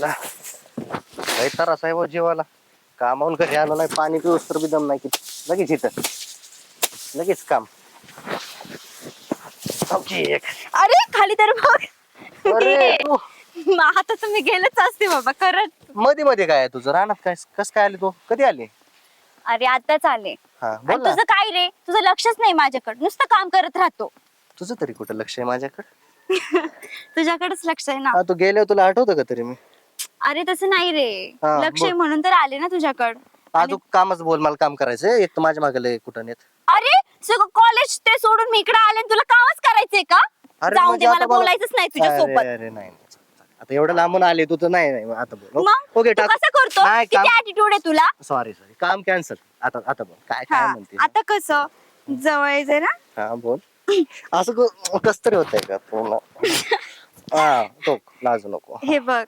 लय आहे बुवा जीवाला. कामावून घरी आलो नाही पाणी पिऊस तर बी दम नाही किती. लगेच इथं. लगेच काम. एक. अरे खाली तर बघ. अरे तू. मग आता तुम्ही गेलेच असते बाबा करत मध्ये मध्ये काय आहे तुझं? रानात काय कस काय आली तू? कधी आली? अरे आताच आले. हा आणि बोल ना. तुझं काय रे? तुझं लक्षच नाही माझ्याकडे. नुसतं काम करत राहतो. तुझं तरी कुठं लक्ष आहे माझ्याकडे? तुझ्याकडेच लक्ष आहे ना. हा तू गेल्यावर तुला आठवतं का तरी मी? अरे तसं नाही रे. हा, लक्ष आहे. म्हणून तर आले ना तुझ्याकडं. अजून कामच बोल मला काम करायचंय. एक तर माझ्या मागे कुठं नेत. अरे सगळं कॉलेज ते सोडून मी इकडे आले आणि तुला कामच करायचंय का? अरे म्हणजे दे आता मला मला- बोलायचंच नाही तुझ्या अरे सोबत अरे नाही नाही. आता एवढं लांबून आले तू तर नाही नाही आता बोल मग? ओके तू कसं करतो? नाही किती काम ऍटिट्यूड आहे तुला? सॉरी सॉरी काम कॅन्सल आता आता बोल. काय काय हा, म्हणते? आता कसं? जवळ आहे ना हा बोल. असं कस तरी होतंय का पूर्ण? हा तो लाजू नको. हे बघ.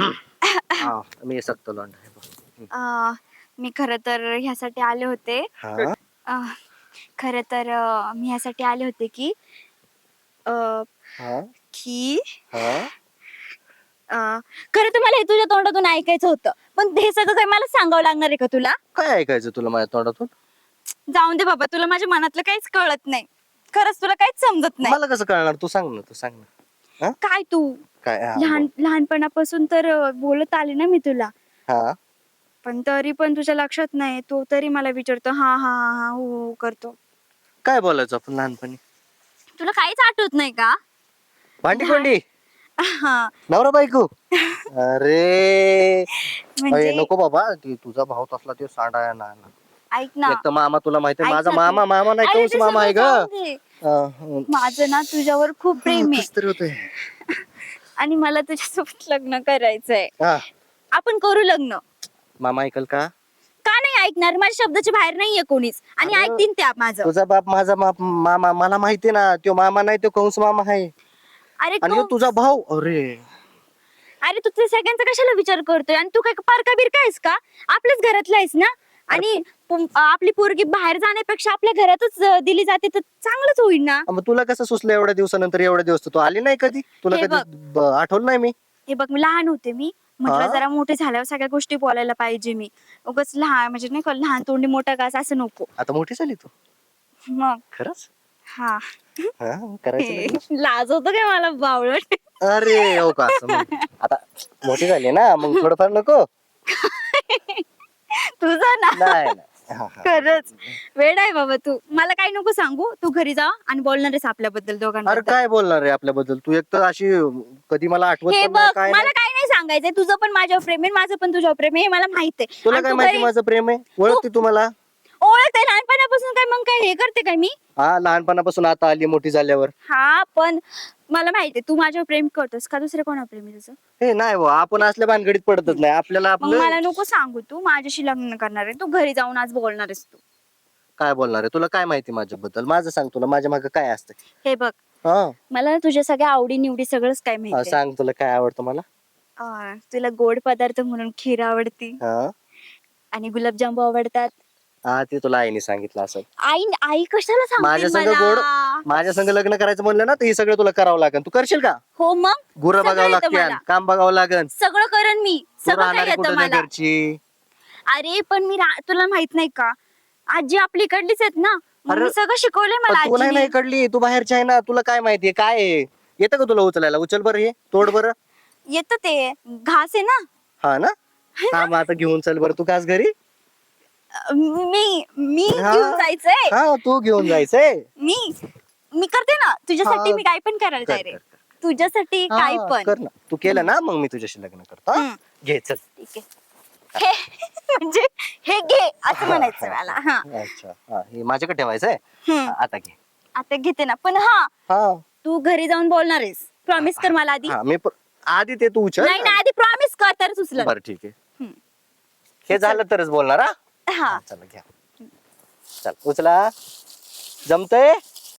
हा मी सकतो हे बघ. अं, मी खर तर ह्यासाठी आले होते. हा? अं, खरं तर अं, मी ह्यासाठी आले होते की अं, हा? की हा? अं, खरं तर मला हे तुझ्या तोंडातून ऐकायचं होतं. पण हे सगळं काही मला सांगावं लागणार आहे का तुला? काय ऐकायचं तुला माझ्या तोंडातून? जाऊन दे बाबा तुला माझ्या मनातलं काहीच कळत नाही. खरंच तुला काहीच समजत नाही. मला कसं कळणार? तू सांग ना तू सांग ना. काय तू? काय हा, लहान लहानपणापासून तर अं, बोलत आले ना मी तुला. हा. पण तरी पण तुझ्या लक्षात नाही तो तरी मला विचारतो हा हा हा हा हो हो करतो. काय बोलायचं आपण लहानपणी? तुला काहीच आठवत नाही का? भांडी कोंडी हा. नवरा बायको? अरे. म्हणजे नको बाबा ती तुझा भाऊ तसला ते सांडा आहे ना ना. ऐक ना. एक तर मामा तुला माहिती ऐक माझा ना मामा मामा नाही अरे कौस ते मामा आहे ग. दे. माझं ना तुझ्यावर खूप प्रेम आहे. होतंय. आणि मला तुझ्यासोबत लग्न करायचंय. हा. आपण करू लग्न. मामा ऐकल का? का नाही ऐकणार? माझ्या शब्दाच्या बाहेर नाहीये कोणीच. आणि अरे, ऐकतीन त्या माझं. तुझा बाप माझा बाप मामा मला माहिती ना तो मामा नाही तो कंस मामा आहे. अरे आणि तू तुझा भाऊ? अरे. अरे तू त्या सगळ्यांचा कशाला विचार करतोय? आणि तू काय पारका बिरका आहेस का? आपल्याच घरातला आहेस ना? आणि आपली पोरगी बाहेर जाण्यापेक्षा आपल्या घरातच अं, दिली जाते तर चांगलंच होईल ना. मग तुला कसं सुचलं एवढ्या दिवसानंतर एवढ्या दिवस तू आली नाही कधी? तुला हे कधी ब- आठवलं नाही मी? हे बघ मी लहान होते मी. म्हटलं हा? जरा मोठे झाल्यावर सगळ्या गोष्टी बोलायला पाहिजे मी. उगाच लहान म्हणजे नाही का लहान तोंडी मोठा घास असं नको. आता मोठी झाली तू? मग? खरंच? हा. हा करायचं? लाज होतो काय मला बावळट अरे हो का असं मग. आता मोठी झाली ना मग थोडंफार नको. तुझं ना? नाही नाही. हा, हा. खरंच. वेळ आहे बाबा तू. मला काही नको सांगू. तू घरी जा आणि बोलणार आहेस आपल्याबद्दल अरे दोघांबद्दल काय बोलणार आहे आपल्याबद्दल? तू एक तर अशी कधी मला आठवत हे पण नाही, बघ काय मला नाही. काही नाही सांगायचंय. तुझं पण माझ्यावर प्रेम आहे माझं पण तुझ्यावर प्रेम आहे. हे मला माहीत आहे. तुला आणि काय तू माहिती घरी- माझं प्रेम आहे? ओळखते तू ओळखते लहानपणापासून काय मग काय हे करते काय मी? हा लहानपणापासून आता आली मोठी झाल्यावर. हा पण मला माहितीये तू माझ्यावर प्रेम करतोस का? दुसऱ्या कोणा प्रेम आहे तुझं? हे नाही बुवा, आपण असल्या भानगडीत पडतच नाही. आपल्याला मग मला नको सांगू तू माझ्याशी लग्न करणार आहे तू घरी जाऊन आज बोलणार आहेस तू. काय बोलणार आहे? तुला काय माहिती माझ्याबद्दल? माझं सांग तुला माझ्या मागे काय असतं? हे बघ हा. मला ना तुझ्या सगळ्या आवडी निवडी सगळंच काय हा, माहिती सांग तुला काय आवडतं मला. तुला गोड पदार्थ म्हणून खीर आवडती. हा. आणि गुलाबजामू आवडतात. हा ते तुला आईने सांगितलं असं आई आई कशाला माझ्या सांगते संग गोड मला माझ्या संग लग्न करायचं म्हणलं ना तर हे सगळं तुला करावं लागेल. तू करशील का? हो मग? गुरं सगळं बघावं येतं लागते मला. काम बघावं लागेल सगळं करण मी. तू सगळं काही येतं मला? घरची? अरे पण मी रा- तुला माहीत नाही का? आजी आपली इकडलीच आहेत ना? मग अरे, मी सगळं शिकवलंय मला तू नाही आजीने. नाही कडली तू बाहेरची आहे ना तुला काय माहितीये? काय आहे? येतं का तुला उचलायला? उचल बरं हे तोड बरं. येतं ते. घास आहे ना? हा ना? हा मग आता घेऊन चल बरं. तू कास घरी. मी मी हा. घेऊन जायचंय. हा तू घेऊन जायचंय? मी मी करते ना. तुझ्यासाठी हा. मी काय पण करायला कर, तयार आहे. कर. तुझ्यासाठी हा, काय पण. कर ना. तू केलं ना मग मी तुझ्याशी लग्न करतो हा? हम्म. घे चल. ठीक आहे. हे म्हणजे हे घे असं म्हणायचं मला. हा. अच्छा हा. हे माझ्याकडे ठेवायचंय? हम्म. आता घे. आता घेते ना. पण हा हा. तू घरी जाऊन बोलणार आहेस. प्रॉमिस कर मला आधी. हा मी प- आधी ते तू उचल. नाही नाही आधी प्रॉमिस कर तर सुचलं बरं ठीक आहे. हम्म. हे झालं तरच बोलणार हा? हा. चला घ्या. चल उचला. जमतय?